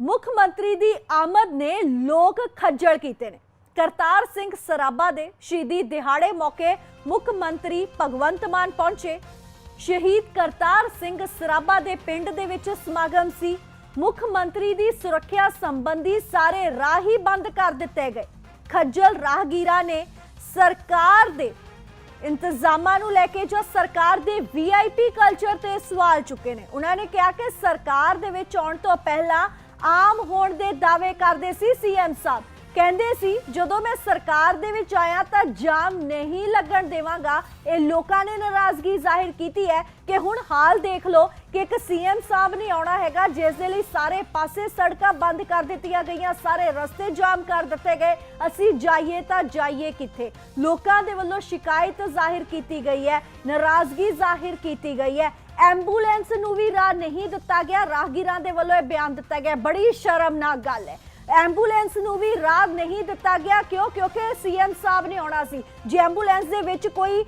ਮੁੱਖ ਮੰਤਰੀ ਦੀ ਆਮਦ ਨੇ ਲੋਕ ਖੱਜਲ ਕੀਤੇ ਨੇ। ਕਰਤਾਰ ਸਿੰਘ ਸਰਾਭਾ ਦੇ ਸ਼ਹੀਦੀ ਦਿਹਾੜੇ ਮੌਕੇ ਮੁੱਖ ਮੰਤਰੀ ਭਗਵੰਤ ਮਾਨ ਪਹੁੰਚੇ। ਸ਼ਹੀਦ ਕਰਤਾਰ ਸਿੰਘ ਸਰਾਭਾ ਦੇ ਪਿੰਡ ਦੇ ਵਿੱਚ ਸਮਾਗਮ ਸੀ। ਮੁੱਖ ਮੰਤਰੀ ਦੀ ਸੁਰੱਖਿਆ ਸੰਬੰਧੀ ਸਾਰੇ ਰਾਹ ਹੀ ਬੰਦ ਕਰ ਦਿੱਤੇ ਗਏ। ਖੱਜਲ ਰਾਹਗੀਰਾਂ ਨੇ ਸਰਕਾਰ ਦੇ ਇੰਤਜ਼ਾਮਾਂ ਨੂੰ ਲੈ ਕੇ ਜੋ ਸਰਕਾਰ ਦੇ ਵੀਆਈਪੀ ਕਲਚਰ ਤੇ ਸਵਾਲ ਚੁੱਕੇ ਨੇ। ਉਹਨਾਂ ਨੇ ਕਿਹਾ ਕਿ ਸਰਕਾਰ ਦੇ ਵਿੱਚ ਆਉਣ ਤੋਂ ਪਹਿਲਾਂ ਆਮ ਹੋਣ ਦੇ ਦਾਅਵੇ ਕਰਦੇ ਸੀ ਸੀਐਮ ਸਾਹਿਬ। ਕਹਿੰਦੇ ਸੀ, ਜਦੋਂ ਮੈਂ ਸਰਕਾਰ ਦੇ ਵਿੱਚ ਆਇਆ ਤਾਂ ਜਾਮ ਨਹੀਂ ਲੱਗਣ ਦੇਵਾਂਗਾ। ਇਹ ਲੋਕਾਂ ਨੇ ਨਾਰਾਜ਼ਗੀ ਜ਼ਾਹਿਰ ਕੀਤੀ ਹੈ ਕਿ ਹੁਣ ਹਾਲ ਦੇਖ ਲਓ ਕਿ ਇੱਕ ਸੀਐਮ ਸਾਹਿਬ ਨੇ ਆਉਣਾ ਹੈਗਾ, ਜਿਸ ਦੇ ਲਈ ਸਾਰੇ ਪਾਸੇ ਸੜਕਾਂ ਬੰਦ ਕਰ ਦਿੱਤੀਆਂ ਗਈਆਂ, ਸਾਰੇ ਰਸਤੇ ਜਾਮ ਕਰ ਦਿੱਤੇ ਗਏ। ਅਸੀਂ ਜਾਈਏ ਤਾਂ ਜਾਈਏ ਕਿੱਥੇ? ਲੋਕਾਂ ਦੇ ਵੱਲੋਂ ਸ਼ਿਕਾਇਤ ਜ਼ਾਹਿਰ ਕੀਤੀ ਗਈ ਹੈ, ਨਾਰਾਜ਼ਗੀ ਜ਼ਾਹਿਰ ਕੀਤੀ ਗਈ ਹੈ। ਐਂਬੂਲੈਂਸ ਨੂੰ ਵੀ ਰਾਹ ਨਹੀਂ ਦਿੱਤਾ ਗਿਆ। ਰਾਹਗੀਰਾਂ ਦੇ ਵੱਲੋਂ ਇਹ ਬਿਆਨ ਦਿੱਤਾ ਗਿਆ। ਬੜੀ ਸ਼ਰਮਨਾਕ ਗੱਲ ਹੈ। ਐਂਬੂਲੈਂਸ ਨੂੰ ਵੀ ਰਾਹ ਨਹੀਂ ਦਿੱਤਾ ਗਿਆ ਕਿਉਂ? ਕਿਉਂਕਿ ਸੀਐਮ ਸਾਹਿਬ ਨੇ ਆਉਣਾ ਸੀ। ਜੇ ਐਂਬੂਲੈਂਸ ਦੇ ਵਿੱਚ ਕੋਈ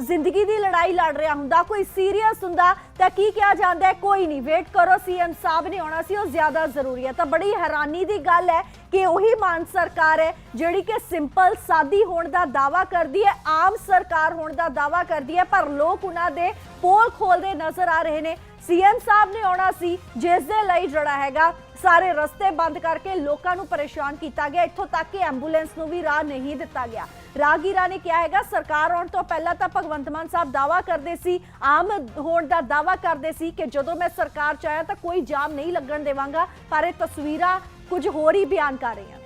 ਜ਼ਿੰਦਗੀ ਦੀ ਲੜਾਈ ਲੜ ਰਿਹਾ ਹੁੰਦਾ, ਕੋਈ ਸੀਰੀਅਸ ਹੁੰਦਾ, ਤਾਂ ਕੀ ਕਿਹਾ ਜਾਂਦਾ ਹੈ? ਕੋਈ ਨਹੀਂ। ਵੇਟ ਕਰੋ। ਸੀਐਮ ਸਾਹਿਬ ਨੇ ਆਉਣਾ ਸੀ। ਉਹ ਜ਼ਿਆਦਾ ਜ਼ਰੂਰੀ ਹੈ। ਤਾਂ ਬੜੀ ਹੈਰਾਨੀ ਦੀ ਗੱਲ ਹੈ ਕਿ ਉਹੀ ਮਾਨ ਸਰਕਾਰ ਹੈ ਜਿਹੜੀ ਕਿ ਸਿੰਪਲ ਸਾਦੀ ਹੋਣ ਦਾ ਦਾਵਾ ਕਰਦੀ ਹੈ, ਆਮ ਸਰਕਾਰ ਹੋਣ ਦਾ ਦਾਵਾ ਕਰਦੀ ਹੈ, ਪਰ ਲੋਕ ਉਹਨਾਂ ਦੇ ਪੋਲ ਖੋਲਦੇ ਨਜ਼ਰ ਆ ਰਹੇ ਨੇ। ਸੀਐਮ ਸਾਹਿਬ ਨੇ ਆਉਣਾ ਸੀ, ਜਿਸ ਦੇ ਲਈ ਜਿਹੜਾ ਹੈਗਾ, ਸਾਰੇ ਰਸਤੇ ਬੰਦ ਕਰਕੇ ਲੋਕਾਂ ਨੂੰ ਪਰੇਸ਼ਾਨ ਕੀਤਾ ਗਿਆ। ਇੱਥੋਂ ਤੱਕ ਕਿ ਐਂਬੂਲੈਂਸ ਨੂੰ ਵੀ ਰਾਹ ਨਹੀਂ ਦਿੱਤਾ ਗਿਆ। ਰਾਹਗੀਰਾਂ ਨੇ ਕਿਹਾ ਹੈਗਾ, ਸਰਕਾਰ ਆਉਣ ਤੋਂ ਪਹਿਲਾਂ ਤਾਂ ਭਗਵੰਤ ਮਾਨ ਸਾਹਿਬ ਦਾਵਾ ਕਰਦੇ ਸੀ, ਆਮ ਹੋਣ ਦਾ ਦਾਵਾ ਕਰਦੇ ਸੀ ਕਿ ਜਦੋਂ ਮੈਂ ਸਰਕਾਰ ਚ ਆਇਆ ਤਾਂ ਕੋਈ ਜਾਮ ਨਹੀਂ ਲੱਗਣ ਦੇਵਾਂਗਾ, ਪਰ ਇਹ ਤਸਵੀਰਾਂ ਕੁਝ ਹੋਰ ਹੀ ਬਿਆਨ ਕਰ ਰਹੀਆਂ ਨੇ।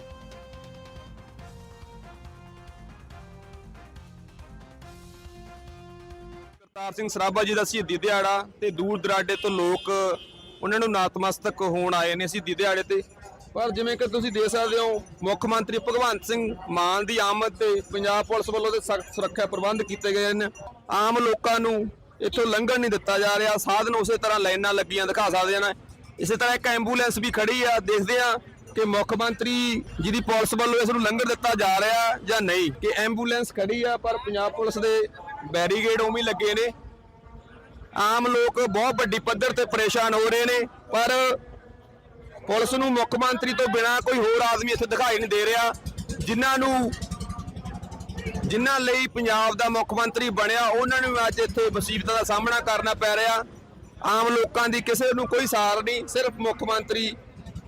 ਕਰਤਾਰ ਸਿੰਘ ਸਰਾਭਾ ਜੀ ਦਾ ਸ਼ਹੀਦੀ ਦਿਹਾੜਾ ਤੇ ਦੂਰ ਦਰਾਡੇ ਤੋਂ ਲੋਕ ਉਹਨਾਂ ਨੂੰ ਨਤਮਸਤਕ ਹੋਣ ਆਏ ਨੇ ਸ਼ਹੀਦੀ ਦਿਹਾੜੇ ਤੇ। ਪਰ ਜਿਵੇਂ ਕਿ ਤੁਸੀਂ ਦੇਖ ਸਕਦੇ ਹੋ, ਮੁੱਖ ਮੰਤਰੀ ਭਗਵੰਤ ਸਿੰਘ ਮਾਨ ਦੀ ਆਮਦ ਤੇ ਪੰਜਾਬ ਪੁਲਿਸ ਵੱਲੋਂ ਦੇ ਸਖਤ ਸੁਰੱਖਿਆ ਪ੍ਰਬੰਧ ਕੀਤੇ ਗਏ ਨੇ। ਆਮ ਲੋਕਾਂ ਨੂੰ ਇੱਥੋਂ ਲੰਘਣ ਨਹੀਂ ਦਿੱਤਾ ਜਾ ਰਿਹਾ। ਸਾਧਨ ਉਸੇ ਤਰ੍ਹਾਂ ਲਾਈਨਾਂ ਲੱਗੀਆਂ ਦਿਖਾ ਸਕਦੇ ਨੇ। ਇਸੇ ਤਰ੍ਹਾਂ ਇੱਕ ਐਂਬੂਲੈਂਸ ਵੀ ਖੜੀ ਆ। ਦੇਖਦੇ ਆ ਕਿ ਮੁੱਖ ਮੰਤਰੀ ਜੀ ਦੀ ਪੁਲਿਸ ਵੱਲੋਂ ਇਸ ਨੂੰ ਲੰਘਣ ਦਿੱਤਾ ਜਾ ਰਿਹਾ ਜਾਂ ਨਹੀਂ? ਕਿ ਐਂਬੂਲੈਂਸ ਖੜੀ ਆ, ਪਰ ਪੰਜਾਬ ਪੁਲਿਸ ਦੇ ਬੈਰੀਗੇਡ ਉਵੇਂ ਲੱਗੇ ਨੇ। ਆਮ ਲੋਕ ਬਹੁਤ ਵੱਡੀ ਪੱਧਰ ਤੇ ਪਰੇਸ਼ਾਨ ਹੋ ਰਹੇ ਨੇ, ਪਰ ਪੁਲਿਸ ਨੂੰ ਮੁੱਖ ਮੰਤਰੀ ਤੋਂ ਬਿਨਾ ਕੋਈ ਹੋਰ ਆਦਮੀ ਇੱਥੇ ਦਿਖਾਈ ਨਹੀਂ ਦੇ ਰਿਹਾ, ਜਿਨ੍ਹਾਂ ਨੂੰ, ਜਿਨ੍ਹਾਂ ਲਈ ਪੰਜਾਬ ਦਾ ਮੁੱਖ ਮੰਤਰੀ ਬਣਿਆ, ਉਹਨਾਂ ਨੂੰ ਅੱਜ ਇੱਥੇ ਮੁਸੀਬਤਾਂ ਦਾ ਸਾਹਮਣਾ ਕਰਨਾ ਪੈ ਰਿਹਾ। ਆਮ ਲੋਕਾਂ ਦੀ ਕਿਸੇ ਨੂੰ ਕੋਈ ਸਾਰ ਨਹੀਂ, ਸਿਰਫ ਮੁੱਖ ਮੰਤਰੀ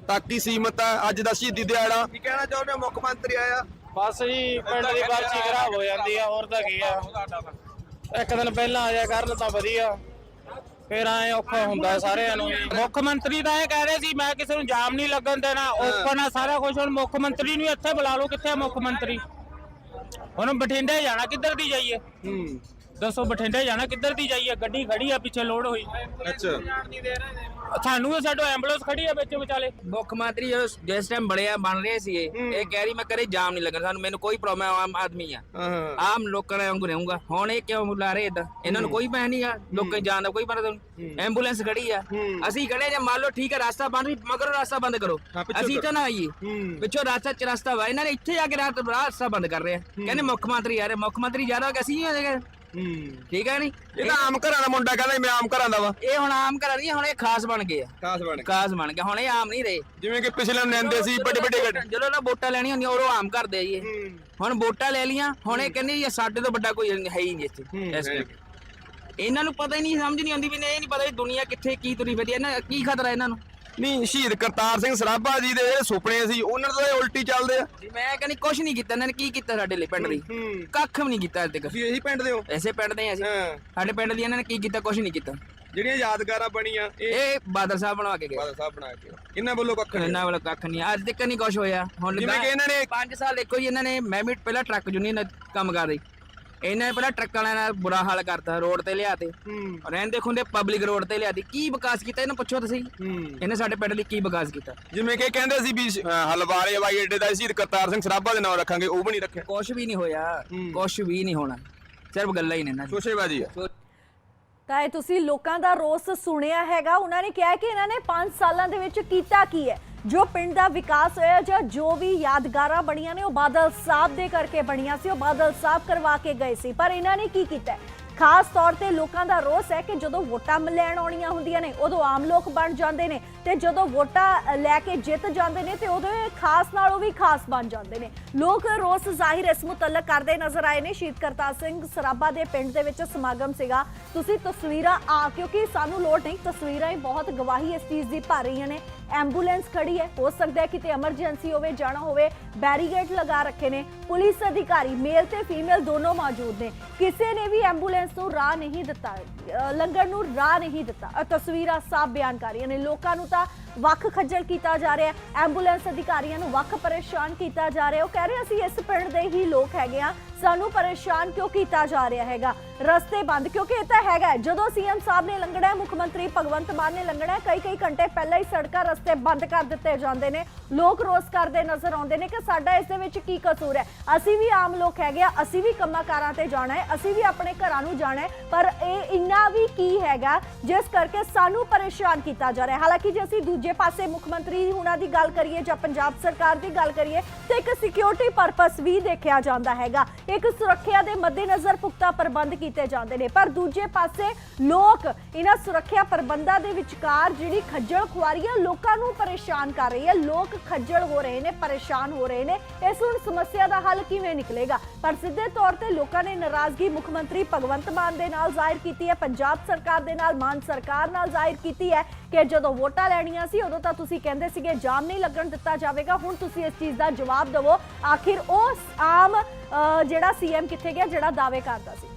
ਤੱਕ ਹੀ ਸੀਮਤ ਹੈ ਅੱਜ ਦਾ ਸ਼ਹੀਦੀ ਦਿਹਾੜਾ। ਕੀ ਕਹਿਣਾ ਚਾਹੁੰਦੇ ਹੋ? ਮੁੱਖ ਮੰਤਰੀ ਆਇਆ। ਬਸ ਜੀ ਪਿੰਡ ਦੀ ਪਰਚੀ ਖਰਾਬ ਹੋ ਜਾਂਦੀ ਆ ਹੋਰ ਤਾਂ ਕੀ ਆ। ਇੱਕ ਦਿਨ ਪਹਿਲਾਂ ਆ ਜਾ ਕਰਨ ਤਾਂ ਵਧੀਆ। ਫੇਰ ਐ ਔਖਾ ਹੁੰਦਾ ਸਾਰਿਆਂ ਨੂੰ। ਮੁੱਖ ਮੰਤਰੀ ਤਾਂ ਇਹ ਕਹਿ ਰਹੇ ਸੀ ਮੈਂ ਕਿਸੇ ਨੂੰ ਜਾਮ ਨਹੀਂ ਲੱਗਣ ਦੇਣਾ। ਓਪਨ ਆ ਸਾਰਾ ਕੁਝ ਹੁਣ ਮੁੱਖ ਮੰਤਰੀ ਨੂੰ ਇੱਥੇ ਬੁਲਾ ਲਓ ਕਿੱਥੇ ਆ ਮੁੱਖ ਮੰਤਰੀ? ਹੁਣ ਬਠਿੰਡੇ ਜਾਣਾ ਕਿੱਧਰ ਦੀ ਜਾਈਏ? ਹੂੰ। ਦੱਸੋ ਬਠਿੰਡੇ ਜਾਣਾ ਕਿੱਧਰ ਦੀ ਜਾਈਏ? ਗੱਡੀ ਖੜੀ ਆ ਪਿੱਛੇ ਲੋਡ ਹੋਈ। ਅੱਛਾ। ਸਾਨੂੰ ਵੀ ਸਾਡੋ ਐਂਬੂਲੈਂਸ ਖੜੀ ਆ ਵਿੱਚ ਵਿਚਾਲੇ? ਮੁੱਖ ਮੰਤਰੀ ਜਿਸ ਟਾਈਮ ਬੜਿਆ ਬਣ ਰਹੇ ਸੀ ਇਹ ਇਹ ਕਹਿ ਰਹੀ ਮੈਂ ਕਰੇ ਜਾਮ ਨਹੀਂ ਲੱਗਣ ਸਾਨੂੰ ਮੈਨੂੰ ਕੋਈ ਪ੍ਰੋਬਲਮ ਆਮ ਆਦਮੀ ਆ। ਹਾਂ ਹਾਂ। ਆਮ ਲੋਕਾਂ ਨੇ ਵਾਂਗੂ ਰਹੂੰਗਾ। ਹੁਣ ਇਹ ਕਿਉਂ ਬੁਲਾ ਰਹੇ ਇਦਾਂ ਇਹਨਾਂ ਨੂੰ ਕੋਈ ਪੈ ਨਹੀਂ ਆ ਲੋਕਾਂ ਦੀ ਜਾਨ ਦਾ ਕੋਈ ਪਤਾ ਨਹੀਂ ਐਂਬੂਲੈਂਸ ਖੜੀ ਆ। ਅਸੀਂ ਖੜੇ ਜੇ ਮੰਨ ਲਓ ਠੀਕ ਹੈ ਰਸਤਾ ਬੰਦ ਵੀ ਮਗਰੋਂ ਰਸਤਾ ਬੰਦ ਕਰੋ। ਹਾਂ, ਅਸੀਂ ਤਾਂ ਨਾ ਆਈਏ। ਹੂੰ। ਪਿੱਛੋਂ ਰਸਤਾ ਚ ਰਸਤਾ ਵਾ ਇਹਨਾਂ ਨੇ ਇੱਥੇ ਆ ਕੇ ਰਾਤ ਰਸਤਾ ਬੰਦ ਕਰ ਰਹੇ ਆ। ਕਹਿੰਦੇ ਮੁੱਖ ਮੰਤਰੀ ਆ ਰਹੇ ਮੁੱਖ ਮੰਤਰੀ ਜਾ ਰਿਹਾ ਕਿ ਅਸੀਂ ਆ ਜਾਗੇ ਹੂੰ। ਠੀਕ ਹੈ ਨਹੀਂ? ਇਹ ਤਾਂ ਆਮ ਘਰਾਂ ਦਾ ਮੁੰਡਾ ਕਹਿੰਦਾ ਮੈਂ ਆਮ ਘਰਾਂ ਦਾ ਵਾ। ਇਹ ਹੁਣ ਆਮ ਕਰ ਰਹੀ ਹੁਣ ਇਹ ਖਾਸ ਬਣ ਗਏ ਆ। ਖਾਸ ਬਣ ਖਾਸ ਬਣ ਗਏ ਹੁਣ ਇਹ ਆਮ ਨਹੀਂ ਰਹੇ। ਜਿਵੇਂ ਕਿ ਪਿਛਲੇ ਨੂੰ ਲੈਂਦੇ ਸੀ ਵੱਡੇ ਵੱਡੇ ਗੱਡੇ ਜਦੋਂ ਨਾ ਵੋਟਾਂ ਲੈਣੀਆਂ ਹੁੰਦੀਆਂ ਉਦੋਂ ਆਮ ਕਰਦੇ ਆ ਜੀ ਇਹ ਹੁਣ ਵੋਟਾਂ ਲੈ ਲੀਆਂ ਹੁਣ ਇਹ ਕਹਿੰਦੇ ਜੀ ਸਾਡੇ ਤੋਂ ਵੱਡਾ ਕੋਈ ਹੈ ਹੀ ਨਹੀਂ ਇੱਥੇ ਇਸ ਇਹਨਾਂ ਨੂੰ ਪਤਾ ਹੀ ਨਹੀਂ ਸਮਝ ਨਹੀਂ ਆਉਂਦੀ ਵੀ ਨੇ ਇਹ ਨਹੀਂ ਪਤਾ ਵੀ ਦੁਨੀਆ ਕਿੱਥੇ ਕੀ ਤੁਰੀ ਫਿਰਦੀ ਹੈ। ਇਹਨਾਂ ਕੀ ਖਤਰਾ ਇਹਨਾਂ ਨੂੰ? ਨਹੀਂ ਸ਼ਹੀਦ ਕਰਤਾਰ ਸਿੰਘ ਸਰਾਭਾ ਜੀ ਦੇ ਜਿਹੜੇ ਸੁਪਨੇ ਸੀ ਉਹਨਾਂ ਇਹ ਉਲਟੀ ਚੱਲਦੇ ਆ। ਜੀ ਮੈਂ ਕਹਿੰਦੀ ਕੁਝ ਨਹੀਂ ਕੀਤਾ ਇਹਨਾਂ ਨੇ ਕੀ ਕੀਤਾ ਸਾਡੇ ਲਈ ਪਿੰਡ ਲਈ ਹੂੰ ਕੱਖ ਵੀ ਨਹੀਂ ਕੀਤਾ ਅੱਜ ਤੱਕ। ਤੁਸੀਂ ਇਹੀ ਪਿੰਡ ਦੇ ਹੋ? ਐਸੇ ਪਿੰਡ ਦੇ ਆ ਅਸੀਂ। ਹਾਂ। ਸਾਡੇ ਪਿੰਡ ਦੀ ਇਹਨਾਂ ਨੇ ਕੀ ਕੀਤਾ ਕੁਝ ਨਹੀਂ ਕੀਤਾ। ਜਿਹੜੀਆਂ ਯਾਦਗਾਰਾਂ ਬਣੀਆਂ ਇਹ ਇਹ ਬਾਦਲ ਸਾਹਿਬ ਬਣਵਾ ਕੇ ਗਏ। ਬਾਦਲ ਸਾਹਿਬ ਬਣਾ ਕੇ। ਇਹਨਾਂ ਵੱਲੋਂ ਕੱਖ ਨਹੀਂ? ਇਹਨਾਂ ਵੱਲ ਕੱਖ ਨਹੀਂ। ਅੱਜ ਤੱਕ ਨਹੀਂ ਕੁਝ ਹੋਇਆ। ਹੁਣ ਜਿਵੇਂ ਕਿ ਇਹਨਾਂ ਨੇ 5 ਸਾਲ ਦੇਖੋ ਜੀ ਇਹਨਾਂ ਨੇ ਮੈਂ ਵੀ ਪਹਿਲਾਂ ਟਰੱਕ ਯੂਨੀਅਨ ਕੰਮ ਕਰ ਰਹੀ। ਇਹਨਾਂ ਨੇ ਪਹਿਲਾਂ ਟਰੱਕ ਵਾਲਿਆਂ ਨਾਲ ਬੁਰਾ ਹਾਲ ਕਰਤਾ ਰੋਡ ਤੇ ਲਿਆਤੇ ਹੂੰ। ਰਹਿੰਦੇ ਖੁੰਦੇ ਪਬਲਿਕ ਰੋਡ ਤੇ ਲਿਆਤੀ ਕੀ ਵਿਕਾਸ ਕੀਤਾ ਇਹਨੂੰ ਪੁੱਛੋ ਤੁਸੀਂ। ਹੂੰ। ਇਹਨੇ ਸਾਡੇ ਪਿੰਡ ਲਈ ਕੀ ਵਿਕਾਸ ਕੀਤਾ? ਜਿਵੇਂ ਕਿ ਕਹਿੰਦੇ ਸੀ ਵੀ ਅਹ, ਹਲਵਾਰੇ ਹਵਾਈ ਅੱਡੇ ਦਾ ਸ਼ਹੀਦ ਕਰਤਾਰ ਸਿੰਘ ਸਰਾਭਾ ਦੇ ਨਾਮ ਰੱਖਾਂਗੇ ਉਹ ਵੀ ਨਹੀਂ ਰੱਖਿਆ। ਕੁਝ ਵੀ ਨਹੀਂ ਹੋਇਆ। ਹੂੰ। ਕੁਝ ਵੀ ਨਹੀਂ ਹੋਣਾ। ਸਿਰਫ ਗੱਲਾਂ ਹੀ ਨੇ ਦੀਆਂ। ਸ਼ੋਸ਼ੇਬਾਜੀ ਆ। ਤਾਂ ਇਹ ਤੁਸੀਂ ਲੋਕਾਂ ਦਾ ਰੋਸ ਸੁਣਿਆ ਹੈਗਾ। ਉਹਨਾਂ ਨੇ ਕਿਹਾ ਕਿ ਇਹਨਾਂ ਨੇ 5 ਸਾਲਾਂ ਦੇ ਵਿੱਚ ਕੀਤਾ ਕੀ ਹੈ? ਜੋ ਪਿੰਡ ਦਾ ਵਿਕਾਸ ਹੋਇਆ ਜਾਂ ਜੋ ਵੀ ਯਾਦਗਾਰਾਂ ਬਣੀਆਂ ਨੇ, ਉਹ ਬਾਦਲ ਸਾਹਿਬ ਦੇ ਕਰਕੇ ਬਣੀਆਂ ਸੀ, ਉਹ ਬਾਦਲ ਸਾਹਿਬ ਕਰਵਾ ਕੇ ਗਏ ਸੀ। ਪਰ ਇਹਨਾਂ ਨੇ ਕੀ ਕੀਤਾ ਖਾਸ ਤੌਰ ਤੇ ਲੋਕਾਂ ਦਾ ਰੋਸ ਹੈ ਕਿ ਜਦੋਂ ਵੋਟਾਂ ਲੈਣ ਆਉਣੀਆਂ ਹੁੰਦੀਆਂ ਨੇ, ਉਦੋਂ ਆਮ ਲੋਕ ਬਣ ਜਾਂਦੇ ਨੇ। ਤੇ ਜਦੋਂ ਵੋਟਾਂ ਲੈ ਕੇ ਜਿੱਤ ਜਾਂਦੇ ਨੇ ਤੇ ਉਹਦੇ ਖਾਸ ਨਾਲੋਂ ਵੀ ਖਾਸ ਬਣ ਜਾਂਦੇ ਨੇ। ਲੋਕ ਰੋਸ ਜ਼ਾਹਿਰ ਇਸ ਮੁਤਲਕ ਕਰਦੇ ਨਜ਼ਰ ਆਏ ਨੇ। ਸ਼ਹੀਦ ਕਰਤਾਰ ਸਿੰਘ ਸਰਾਭਾ ਦੇ ਪਿੰਡ ਦੇ ਵਿੱਚ ਸਮਾਗਮ ਸੀਗਾ। ਤੁਸੀਂ ਤਸਵੀਰਾਂ ਆ, ਕਿਉਂਕਿ ਸਾਨੂੰ ਲੋੜ ਨਹੀਂ, ਤਸਵੀਰਾਂ ਹੀ ਬਹੁਤ ਗਵਾਹੀ ਇਸ ਚੀਜ਼ ਦੀ ਭਰ ਰਹੀਆਂ ਨੇ। ਐਂਬੂਲੈਂਸ ਖੜੀ ਹੈ। ਹੋ ਸਕਦਾ ਹੈ ਕਿਤੇ ਐਮਰਜੈਂਸੀ ਹੋਵੇ ਜਾਣਾ ਹੋਵੇ ਬੈਰੀਗੇਡ ਲਗਾ ਰੱਖੇ ਨੇ। ਪੁਲਿਸ ਅਧਿਕਾਰੀ ਮੇਲ ਤੇ ਫੀਮੇਲ ਦੋਨੋਂ ਮੌਜੂਦ ਨੇ। ਕਿਸੇ ਨੇ ਵੀ ਐਂਬੂਲੈਂਸ ਨੂੰ ਰਾਹ ਨਹੀਂ ਦਿੱਤਾ ਅ, ਲੰਘਣ ਨੂੰ ਰਾਹ ਨਹੀਂ ਦਿੱਤਾ। ਤਸਵੀਰਾਂ ਸਾਫ਼ ਬਿਆਨ ਕਰ ਰਹੀਆਂ ਨੇ। ਲੋਕਾਂ ਨੂੰ ਤਾਂ ਵੱਖ ਖੱਜਲ ਕੀਤਾ ਜਾ ਰਿਹਾ ਹੈ। ਐਂਬੂਲੈਂਸ ਅਧਿਕਾਰੀਆਂ ਨੂੰ ਵੱਖ ਪਰੇਸ਼ਾਨ ਕੀਤਾ ਜਾ ਰਿਹਾ ਉਹ ਕਹਿ ਰਹੇ ਅਸੀਂ ਇਸ ਪਿੰਡ ਦੇ ਹੀ ਲੋਕ ਹੈਗੇ ਆ ਸਾਨੂੰ ਪਰੇਸ਼ਾਨ ਕਿਉਂ ਕੀਤਾ ਜਾ ਰਿਹਾ ਹੈਗਾ? ਰਸਤੇ ਬੰਦ, ਕਿਉਂਕਿ ਇਹ ਤਾਂ ਹੈਗਾ ਜਦੋਂ ਸੀਐਮ ਸਾਹਿਬ ਨੇ ਲੰਘਣਾ ਮੁੱਖ ਮੰਤਰੀ ਭਗਵੰਤ ਮਾਨ ਨੇ ਲੰਘਣਾ ਕਈ ਕਈ ਘੰਟੇ ਪਹਿਲਾਂ ਹੀ ਸੜਕਾਂ, ਰਸਤੇ ਬੰਦ ਕਰ ਦਿੱਤੇ ਜਾਂਦੇ ਨੇ। ਲੋਕ ਰੋਸ ਕਰਦੇ ਨਜ਼ਰ ਆਉਂਦੇ ਨੇ ਕਿ ਸਾਡਾ ਇਸ ਦੇ ਵਿੱਚ ਕੀ ਕਸੂਰ ਹੈ। ਅਸੀਂ ਵੀ ਆਮ ਲੋਕ ਹੈਗੇ ਆ, ਅਸੀਂ ਵੀ ਕੰਮਾਂ ਕਾਰਾਂ ਤੇ ਜਾਣਾ ਹੈ, ਅਸੀਂ ਵੀ ਆਪਣੇ ਘਰਾਂ ਨੂੰ ਜਾਣਾ ਹੈ, ਪਰ ਇਹ ਇੰਨਾ ਵੀ ਕੀ ਹੈਗਾ, ਜਿਸ ਕਰਕੇ ਸਾਨੂੰ ਪਰੇਸ਼ਾਨ ਕੀਤਾ ਜਾ ਰਿਹਾ ਹਾਲਾਂਕਿ ਜੇ ਅਸੀਂ ਦੂਜੇ ਪਾਸੇ ਮੁੱਖ ਮੰਤਰੀ ਹੁਣਾਂ ਦੀ ਗੱਲ ਕਰੀਏ ਜਾਂ ਪੰਜਾਬ ਸਰਕਾਰ ਦੀ ਗੱਲ ਕਰੀਏ, ਤੇ ਇੱਕ ਸਿਕਿਉਰਿਟੀ ਪਰਪਸ ਵੀ ਦੇਖਿਆ ਜਾਂਦਾ ਹੈਗਾ। ਇੱਕ ਸੁਰੱਖਿਆ ਦੇ ਮੱਦੇਨਜ਼ਰ ਪੁਖਤਾ ਪ੍ਰਬੰਧ ਕੀਤੇ ਜਾਂਦੇ ਨੇ। ਪਰ ਦੂਜੇ ਪਾਸੇ ਲੋਕ ਇਹਨਾਂ ਸੁਰੱਖਿਆ ਪ੍ਰਬੰਧਾਂ ਦੇ ਵਿਚਕਾਰ ਜਿਹੜੀ ਖੱਜਲ ਖੁਆਰੀ ਹੈ ਲੋਕਾਂ ਨੂੰ ਪਰੇਸ਼ਾਨ ਕਰ ਰਹੀ ਹੈ ਲੋਕ ਖੱਜਲ ਹੋ ਰਹੇ ਨੇ, ਪਰੇਸ਼ਾਨ ਹੋ ਰਹੇ ਨੇ। ਇਸ ਹੁਣ ਸਮੱਸਿਆ ਦਾ ਹੱਲ ਕਿਵੇਂ ਨਿਕਲੇਗਾ? ਪਰ ਸਿੱਧੇ ਤੌਰ ਤੇ ਲੋਕਾਂ ਨੇ ਨਾਰਾਜ਼ਗੀ ਮੁੱਖ ਮੰਤਰੀ ਭਗਵੰਤ ਮਾਨ ਦੇ ਨਾਲ ਜ਼ਾਹਿਰ ਕੀਤੀ ਹੈ। ਪੰਜਾਬ ਸਰਕਾਰ ਦੇ ਨਾਲ, ਮਾਨ ਸਰਕਾਰ ਨਾਲ ਜ਼ਾਹਿਰ ਕੀਤੀ ਹੈ ਕਿ ਜਦੋਂ ਵੋਟਾਂ ਲੈਣੀਆਂ ਸੀ, ਉਦੋਂ ਤਾਂ ਤੁਸੀਂ ਕਹਿੰਦੇ ਸੀਗੇ, ਜਾਮ ਨਹੀਂ ਲੱਗਣ ਦਿੱਤਾ ਜਾਵੇਗਾ। ਹੁਣ ਤੁਸੀਂ ਇਸ ਚੀਜ਼ ਦਾ ਜਵਾਬ ਦਿਵੋ। ਆਖਿਰ ਉਹ ਆਮ ਜਿਹੜਾ ਸੀਐਮ ਕਿੱਥੇ ਗਿਆ ਜਿਹੜਾ ਦਾਅਵੇ ਕਰਦਾ ਸੀ।